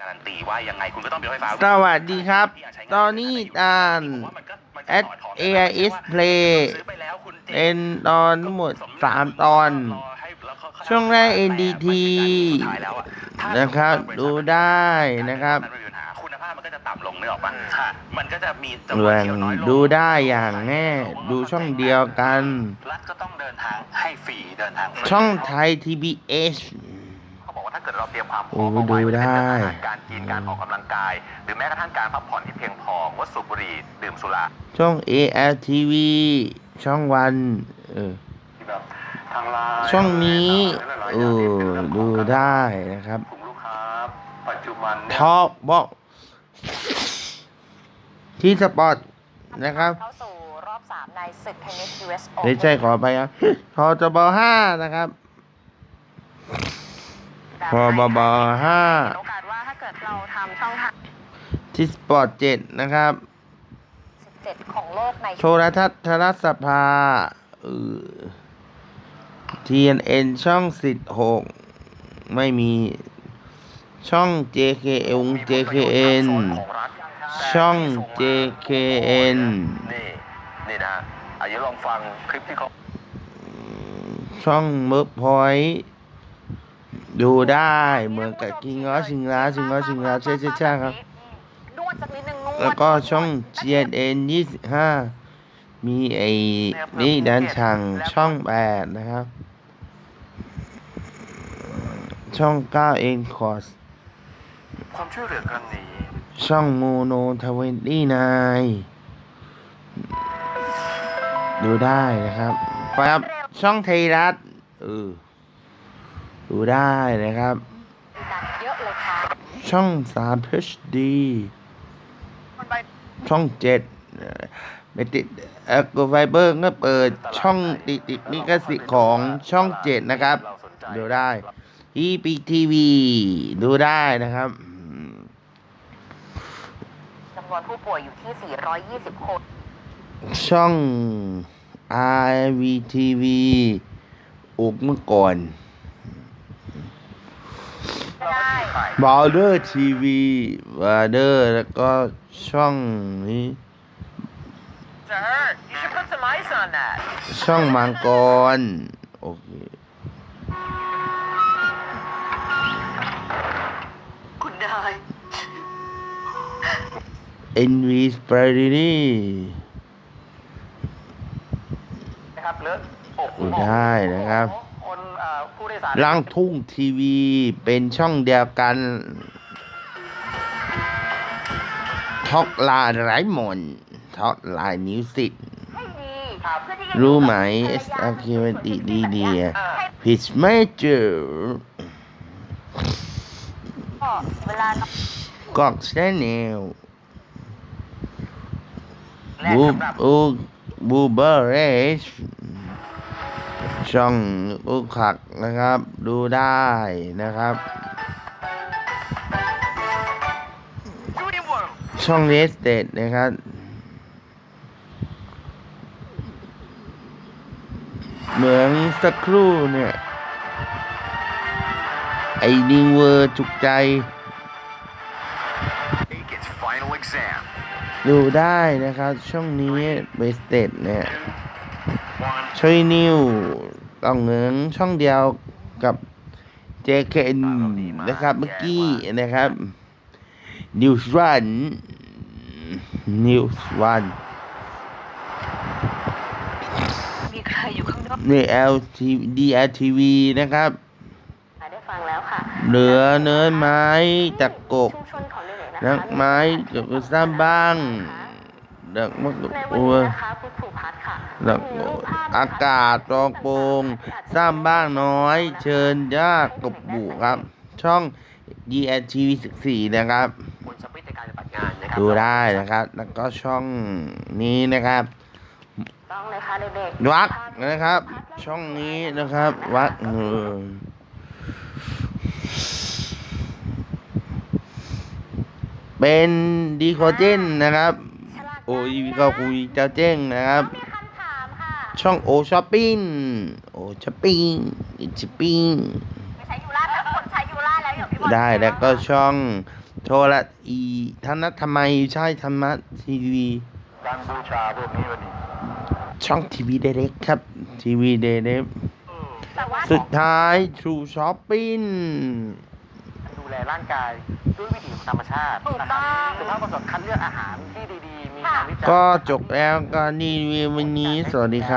การันตีว่ายังไงคุณก็ต้องเป็นรถไฟฟ้าสวัสดีครับ ตอนนี้อ่าน at AIS Play เป็นตอนทั้งหมดสามตอน ช่วงแรก NDT นะครับ ดูได้นะครับคุณภาพมันก็จะต่ำลงนึกออกปะมันก็จะมีจำนเรื่วนองเที่ยวน้อยลงดูได้อย่างแน่ ดูช่องเดียวกัน รัฐก็ต้องเดินทางให้ฟรีเดินทางฟรีช่องไทย TBS เขาบอกว่า ถ้าเกิดเราเตรียมความพร้โอ้อมเอาไว้ดูว่าจะเป็นได้อาหารการกินการออกกำลังกาย หรือแม้กระทั่งการพักผ่อนที่เพียงพองดสูบบุหรี่ดื่มสุรา ช่อง ALTV ช่องวัน เออ แบบทางไลน์ช่องนี้ เออ ดูได้นะครับ กลุ่มลูกค้าปัจจุบันเนี่ยทอบอก ที่สปอร์ตนะครับ เข้าสู่รอบ 3 ในศึกเทนนิส US ไม่ Open ใช่ขอไปครับทอจบห้านะครับ พอบอบห้าโอกาสว่าถ้าเกิดเราทำช่องทางที่สปอร์ตเจ็ดนะครับ17ของโลกในโทรทัศน์ทรสภาเออ TNN ช่องสิบหกไม่มีช่อง JKN JKN ช่อง JKN นี่ นี่นะอายุลองฟังคลิปที่เขาช่องเมิร์กพอย ดูได้เหมือนกับกิงล้อชิงล้าชิงล้อชิงล้าใช่ใช่ใช่ครับ นวดสักนิดนึงนวดแล้วก็ช่อง GNN 25 มีไอ้นี่ดันชังช่อง 8 นะครับ ช่อง 9 เอ็นคอร์สความช่วยเหลือกันนี้ ช่องโมโนทเวนตี้นายดูได้นะครับไปครับ ช่องไทยรัฐเออ ดูได้นะครับดันเยอะเลยค่ะช่อง 3 HD มันไปช่องเจ็ดไปติดแอคโกไฟเบอร์ก็เปิดช่องติดติดนิกสิทธิ์ของช่องเจ็ดนะครับ ดูได้ e p TV ดูได้นะครับอืมจำนวนผู้ป่วยอยู่ที่ 420 คน ช่อง RVTV อุกเมื่อก่อน ได้ บอ r เดอร์ทีวีบอ r เดอร์แล้วก็ช่องนี้ Sir you should put some ice on that ช่องมังกร โอเคคุณนาย NV s p a r i t y นะครับเลิกอกดูได้นะครับ รล่างทุ่งทีวีเป็นช่องเดียวกันท็อกไลน์ไรมอนท็อกไลน์นิวสิตให้ดีเพื่อที่จะรู้ไหม s a c u r a t y ดีเดียพิชเมเจอร์ก็เวลากอกแชนแนลบูบูบูเบอร์เรช ช่องอุคักนะครับ ดูได้นะครับ ช่องเรสเตดนะครับเหมือนสักครู่เนี่ย ไอ้นิวเวอร์จุกใจ take its final exam ดูได้นะครับ ช่องนี้เบสเตดเนี่ย ช่วยนิวต้องเหมือนช่องเดียวกับ JKN นะครับเมื่อกี้นะครับ News One News One มีใครอยู่ข้างนอกนี่ LTV DLTV นะครับได้ฟังแล้วค่ะ เหลือเนื้อไม้ตะกกนักไม้กับสร้างบ้าง ดักมะกในวันอัวนี้นะคะคุณสุพัฒน์ค่ะดักมีรูปภพอากาศรองโปรงสร้างบ้างน้อย เชิญญาติกบบุครับ ช่อง DNTV 14นะครับบนสปิตในการปฏิบัติงานนะครัดูได้นะครับ แล้วก็ช่องนี้นะครับต้องเลยค่ะเด็กวักนะครับ ช่องนี้นะครับ วักเออเป็นดีโคเจนนะครับ โอ้ยก็คุยเจ้าเจ้งนะครับมีคำถามค่ะช่องโอช้อปปิ้งโอช้อปปิ้งช้อปปิ้งไม่ใช้ยูราแล้วคนใช้ยูราแล้วเดี๋ยวพี่บได้แล้วก็ช่องโทรอีธนทำไมใช่ธรรมะทีวีการบูชาพวกนี้วันนี้ช่องทีวีเดเร็กครับทีวีเดเร็กแต่ว่าสุดท้าย True Shopping ดูแลร่างกายด้วยวิถีของธรรมชาติถูกต้องสุภาพบุรุษคัดเลือกอาหารที่ดี ก็จบแล้วก็นี่วันนี้สวัสดีครับ